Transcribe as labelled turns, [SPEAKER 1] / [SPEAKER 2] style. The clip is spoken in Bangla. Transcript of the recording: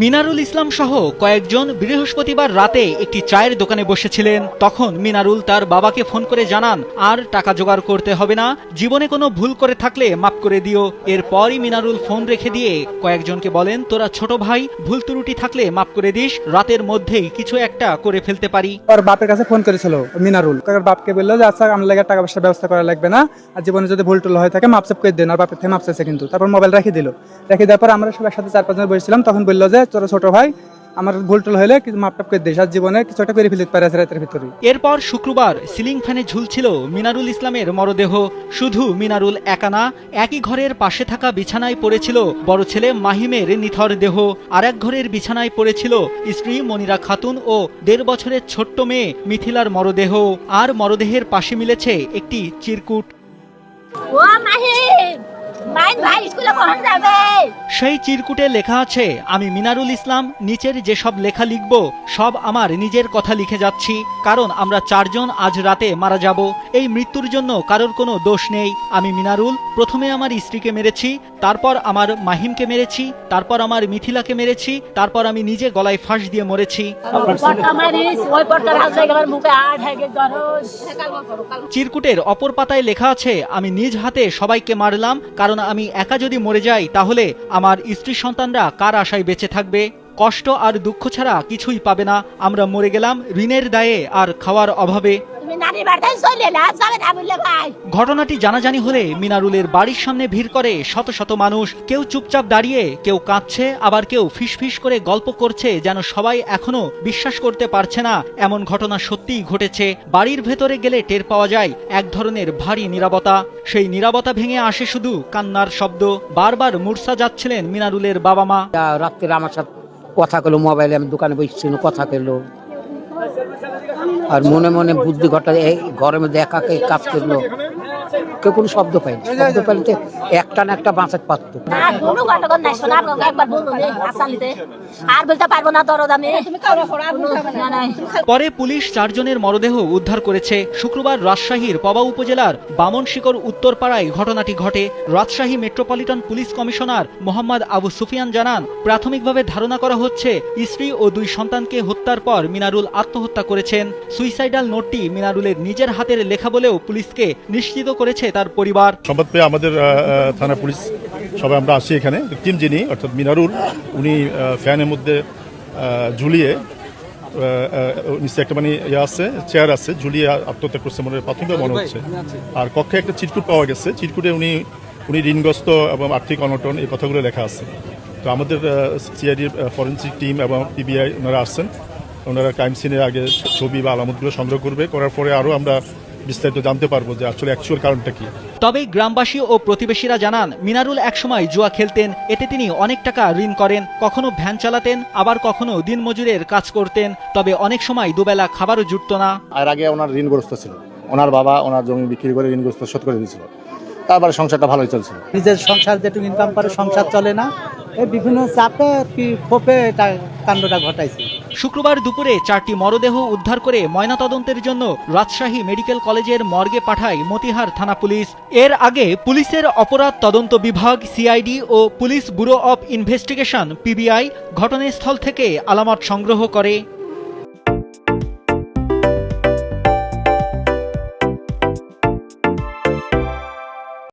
[SPEAKER 1] মিনারুল ইসলাম সহ কয়েকজন বৃহস্পতিবার রাতে একটি চায়ের দোকানে বসেছিলেন। তখন মিনারুল তার বাবাকে ফোন করে জানান, আর টাকা জোগাড় করতে হবে না, জীবনে কোনো ভুল করে থাকলে মাফ করে দিও। এরপরই মিনারুল ফোন রেখে দিয়ে কয়েকজনকে বলেন, তোরা ছোট ভাই, ভুল ত্রুটি থাকলে মাফ করে দিস, রাতের মধ্যেই কিছু একটা করে ফেলতে পারি।
[SPEAKER 2] ওর বাপের কাছে ফোন করেছিল মিনারুল। ওর বাপকে বলল যে আচ্ছা আমার লাগে টাকা পয়সার ব্যবস্থা করা লাগবে না, আর জীবনে যদি ভুল টুল হয়ে থাকে মাপসাপ করে দেন। আর বাপের থেকে মাপসেছে কিন্তু। তারপর মোবাইল রেখে দিল। রেখে দেওয়ার পর আমরা সব একসাথে চার পাঁচজন বসেছিলাম। তখন বলল যে তোর ছোট ভাই আমার ভুল টুল হলে কিছু মাপটাপ করে দিস আর জীবনে কিছু একটা করে ফেলতে পারে রাতের ভিতরে।
[SPEAKER 1] এরপর শুক্রবার সিলিং ফ্যানে ঝুলছিল মিনারুল ইসলামের মরদেহ। শুধু মিনারুল একা না একই ঘরের পাশে থাকা বিছানায় পড়েছিল বড় ছেলে মাহিমের নিথর দেহ। আর এক ঘরের বিছানায় পড়েছিল স্ত্রী মনিরা খাতুন ও দেড় বছরের ছোট্ট মেয়ে মিথিলার মরদেহ। আর মরদেহের পাশে মিলেছে একটি চিরকুট।
[SPEAKER 3] ও মাহিম! মাইন ভাই স্কুলে কখন যাবে।
[SPEAKER 1] সেই চিরকুটে লেখা আছে আমি মিনারুল ইসলাম নিচের যেসব লেখা লিখব সব আমার নিজের কথা লিখে যাচ্ছি কারণ আমরা চারজন আজ রাতে মারা যাব। এই মৃত্যুর জন্য কারোর কোনো দোষ নেই। আমি মিনারুল প্রথমে আমার স্ত্রীকে মেরেছি তারপর আমার মাহিমকে মেরেছি তারপর আমার মিথিলাকে মেরেছি তারপর আমি নিজে গলায় ফাঁস দিয়ে মরেছি। চিরকুটের অপর পাতায় লেখা আছে আমি নিজ হাতে সবাইকে মারলাম কারণ আমি একা যদি মরে যাই, তাহলে আমার স্ত্রী সন্তানরা কার আশায় বেঁচে থাকবে? কষ্ট আর দুঃখ ছাড়া কিছুই পাবে না। আমরা মরে গেলাম ঋণের দায়ে আর খাওয়ার অভাবে।
[SPEAKER 3] তুমি নানি বাড়িতে চলে না যাবে না ভাই।
[SPEAKER 1] ঘটনাটি জানাজানি হলে মিনারুলের বাড়ির সামনে ভিড় করে শত শত মানুষ। কেউ চুপচাপ দাঁড়িয়ে কেউ কাঁদছে আবার কেউ ফিসফিস করে গল্প করছে যেন সবাই এখনও বিশ্বাস করতে পারছে না। এমন ঘটনা সত্যিই ঘটেছে। বাড়ির ভেতরে গেলে টের পাওয়া যায় এক ধরনের ভারী নীরবতা। সেই নীরবতা ভেঙে আসে শুধু কান্নার শব্দ। বারবার মূর্ছা যাচ্ছিলেন মিনারুলের বাবা মা।
[SPEAKER 4] রাত্রে আমার সাথে কথা করল মোবাইলে আমি দোকানে বসছিল কথা করল আর মনে মনে বুদ্ধি ঘটা এই ঘরের মধ্যে একাকে কাজ করল। কেউ কোনো শব্দ পাইনি শব্দ পাইলে একটা না একটা বাঁচাতে পারতো
[SPEAKER 1] পরে পুলিশ চারজনের মরদেহ উদ্ধার করেছে। শুক্রবার রাজশাহীর পবা উপজেলার বামনশিকর উত্তরপাড়ায় ঘটনাটি ঘটে। Rajshahi metropolitan police commissioner Mohammad Abu Sufian জানান প্রাথমিকভাবে ধারণা করা হচ্ছে স্ত্রী ও দুই সন্তানকে হত্যার পর মিনারুল আত্মহত্যা করেছেন। সুইসাইডাল নোটটি মিনারুলের নিজের হাতের লেখা বলেও পুলিশকে নিশ্চিত করেছে তার পরিবার।
[SPEAKER 5] সংবাদ পেয়ে আমাদের থানা পুলিশ সবাই আমরা আসি এখানে। টিম যিনি অর্থাৎ মিনারুল উনি ফ্যানের মধ্যে ঝুলিয়ে আহ, একটা মানে ইয়ে আছে চেয়ার আছে ঝুলিয়ে আত্মহত্যা করছে মনে হয় মনে হচ্ছে। আর কক্ষে একটা চিটকুট পাওয়া গেছে। চিটকুটে উনি উনি ঋণগ্রস্ত এবং আর্থিক অনটন এই কথাগুলো লেখা আছে। তো আমাদের সিআইডির ফরেন্সিক টিম এবং পিবিআই ওনারা আসছেন ওনারা ক্রাইম সিনের আগে ছবি বা আলামতগুলো সংগ্রহ করবে। করার পরে আরও আমরা বিস্তারিত জানতে পারব যে আসলে অ্যাকচুয়াল কারণটা কি।
[SPEAKER 1] তবে গ্রামবাসী ও প্রতিবেশীরা জানান মিনারুল একসময় জুয়া খেলতেন এতে তিনি অনেক টাকা ঋণ করেন কখনো ভ্যান চালাতেন আবার কখনো দিনমজুরের কাজ করতেন তবে অনেক সময় দুবেলা খাবারও জুটত না।
[SPEAKER 6] আর আগে ওনার ঋণগ্রস্ত ছিল। ওনার বাবা ওনার জমি বিক্রি করে ঋণগ্রস্ত শোধ করে দিয়েছিল। তারপরে সংসারটা ভালোই চলছিল।
[SPEAKER 7] নিজের সংসার যেটুকু ইনকাম করে সংসার চলে না এই বিভিন্ন চাপে কি ক্ষোভে এটা কাণ্ডটা ঘটাইছে।
[SPEAKER 1] শুক্রবার দুপুরে চারটি মরদেহ উদ্ধার করে ময়নাতদন্তের জন্য রাজশাহী মেডিকেল কলেজের মর্গে পাঠায় মতিহার থানা পুলিশ। এর আগে পুলিশের অপরাধ তদন্ত বিভাগ, CID O police bureau of investigation, PBI, ঘটনাস্থল থেকে আলামত সংগ্রহ করে।